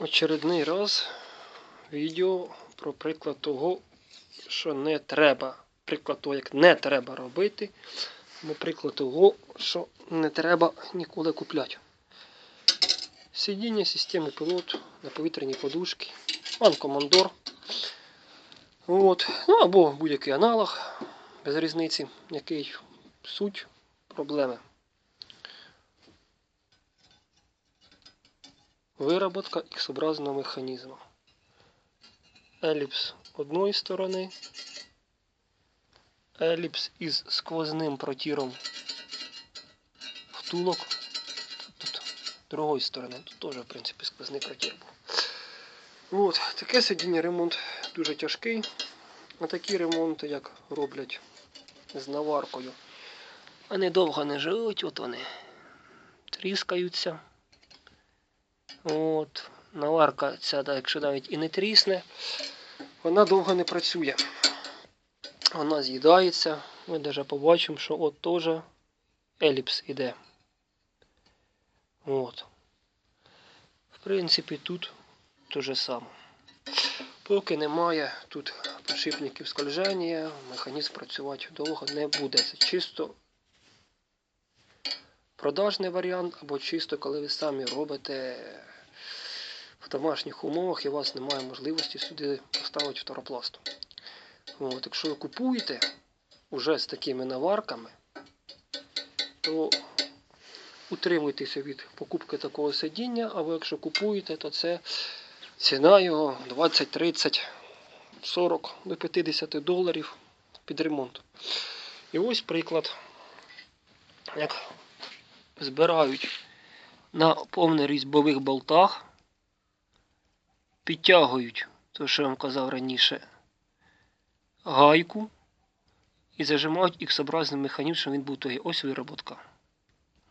очередний раз відео про приклад того, що не треба. Приклад того, як не треба робити. Або приклад того, що не треба ніколи купляти. Сидіння системи пілот на повітряній подушці. Ван Командор. От. Ну або будь-який аналог, без різниці, який суть проблеми. Вироботка X-образного механізму. Еліпс одної сторони. Еліпс із сквозним протіром втулок. Тут другої сторони. Тут теж, в принципі, сквозний протір був. От, таке сидіння ремонт дуже тяжкий. А такі ремонти, як роблять з наваркою. Вони довго не живуть, от вони тріскаються. От, наварка ця, якщо навіть і не трісне, вона довго не працює. Вона з'їдається. Ми навіть побачимо, що от теж еліпс іде. От. В принципі, тут те же саме. Поки немає тут підшипників скольження, механізм працювати довго не буде. Це чисто продажний варіант, або чисто, коли ви самі робите в домашніх умовах і у вас немає можливості сюди поставити фторопласту. От, якщо ви купуєте уже з такими наварками, то утримуйтеся від покупки такого сидіння, або якщо купуєте, то це ціна його 20, 30, 40 до 50 доларів під ремонт. І ось приклад, як збирають на повний різьбових болтах, підтягують, то що я вам казав раніше, гайку і зажимають іксобразним механізмом, щоб він був той. Ось вироботка.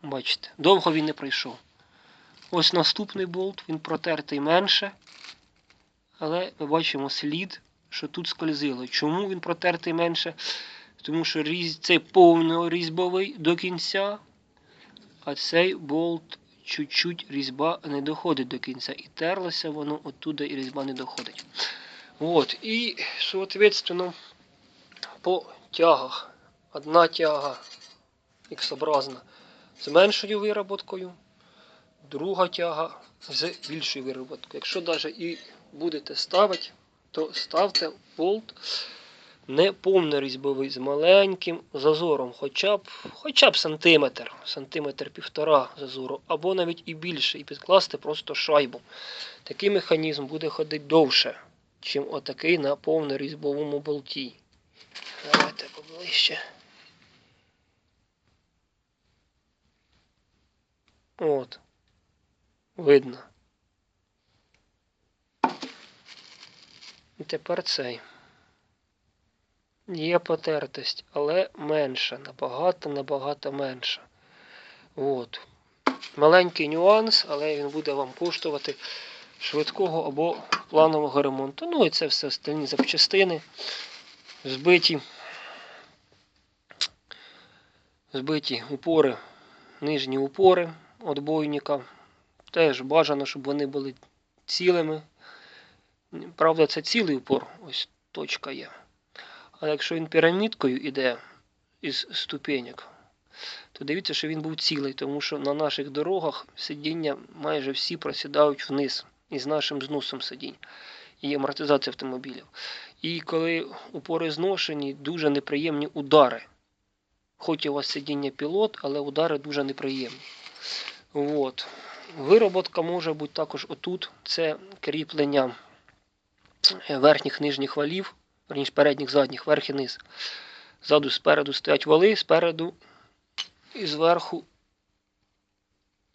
Бачите, довго він не пройшов. Ось наступний болт, він протертий менше. Але ми бачимо слід, що тут скользило. Чому він протертий менше? Тому що різ... цей повно різьбовий до кінця, а цей болт чуть-чуть різьба не доходить до кінця. І терлося воно оттуда і різьба не доходить. От. І, соответственно, по тягах. Одна тяга X-образна з меншою вироботкою, друга тяга з більшою вироботкою. Якщо навіть і будете ставити, то ставте болт не повнорізьбовий з маленьким зазором, хоча б хоча б сантиметр, сантиметр півтора зазору, або навіть і більше, і підкласти просто шайбу. Такий механізм буде ходити довше, ніж отакий на повнорізьбовому болті. Давайте поближче. От. Видно. І тепер цей. Є потертость, але менша, набагато-набагато менша. От. Маленький нюанс, але він буде вам коштувати швидкого або планового ремонту. Ну і це все остальні запчастини. Збиті. Збиті упори, нижні упори отбойника. Теж бажано, щоб вони були цілими. Правда, це цілий упор, ось точка є. А якщо він пірамідкою йде із ступенек, то дивіться, що він був цілий, тому що на наших дорогах сидіння майже всі просідають вниз із нашим зносом сидінь і амортизація автомобілів. І коли упори зношені, дуже неприємні удари. Хоч у вас сидіння пілот, але удари дуже неприємні. От. Вироботка може бути також отут. Це кріплення верхніх нижніх валів, верніше передніх, задніх, верх і низ. Ззаду спереду стоять вали, спереду і зверху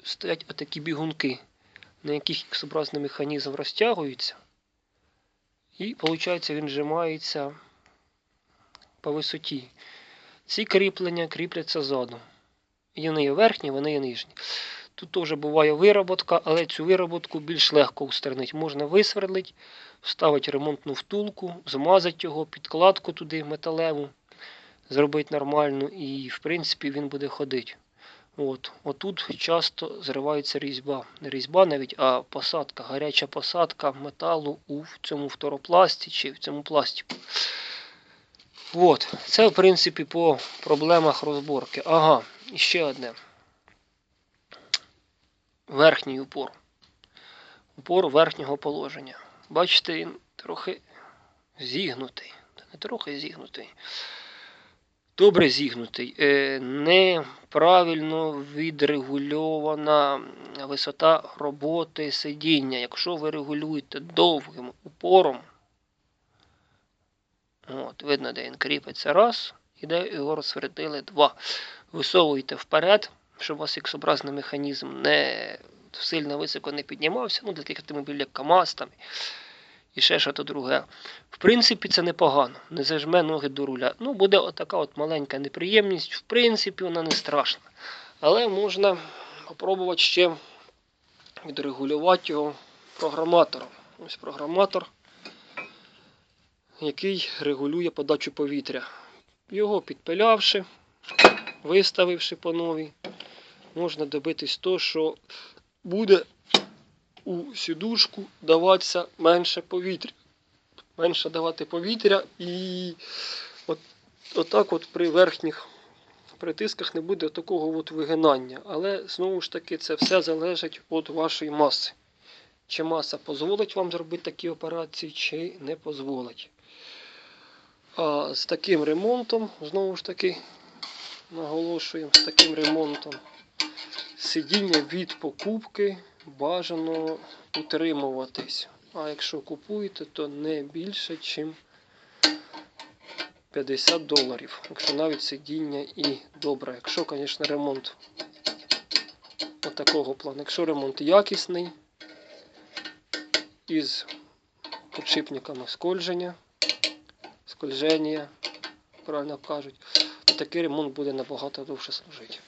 стоять отакі бігунки, на яких X-образний механізм розтягується. І, виходить, він зжимається по висоті. Ці кріплення кріпляться ззаду. І вони є верхні, вони є нижні. Тут теж буває вироботка, але цю вироботку більш легко устранити. Можна висвердлити, вставити ремонтну втулку, змазати його, підкладку туди металеву, зробити нормальну і, в принципі, він буде ходити. От, отут часто зривається різьба. Не різьба навіть, а посадка, гаряча посадка металу у цьому фторопласті чи в цьому пластику. От, це в принципі по проблемах розборки. Ага, і ще одне. Верхній упор. Упор верхнього положення. Бачите, він трохи зігнутий. Та Не трохи зігнутий. Добре зігнутий. Е, неправильно відрегульована висота роботи сидіння. Якщо ви регулюєте довгим упором, от, видно, де він кріпиться, раз, і де його розсвертили два. Висовуєте вперед, щоб у вас іксобразний механізм не сильно високо не піднімався, ну, для таких автомобілів, як КАМАЗ там, і ще щось друге. В принципі, це непогано. Не зажме ноги до руля. Ну, буде отака от маленька неприємність. В принципі, вона не страшна. Але можна спробувати ще відрегулювати його програматором. Ось програматор, який регулює подачу повітря. Його підпилявши, виставивши по новій, можна добитись того, що буде у сідушку даватися менше повітря. Менше давати повітря і от, отак от при верхніх притисках не буде такого от вигинання. Але знову ж таки це все залежить від вашої маси. Чи маса дозволить вам зробити такі операції, чи не дозволить. А з таким ремонтом, знову ж таки, наголошуємо, з таким ремонтом сидіння від покупки бажано утримуватись. А якщо купуєте, то не більше, ніж 50 доларів. Якщо навіть сидіння і добре. Якщо, звісно, ремонт такого плану. Якщо ремонт якісний, із підшипниками скольження, скольження, правильно кажуть, то такий ремонт буде набагато довше служити.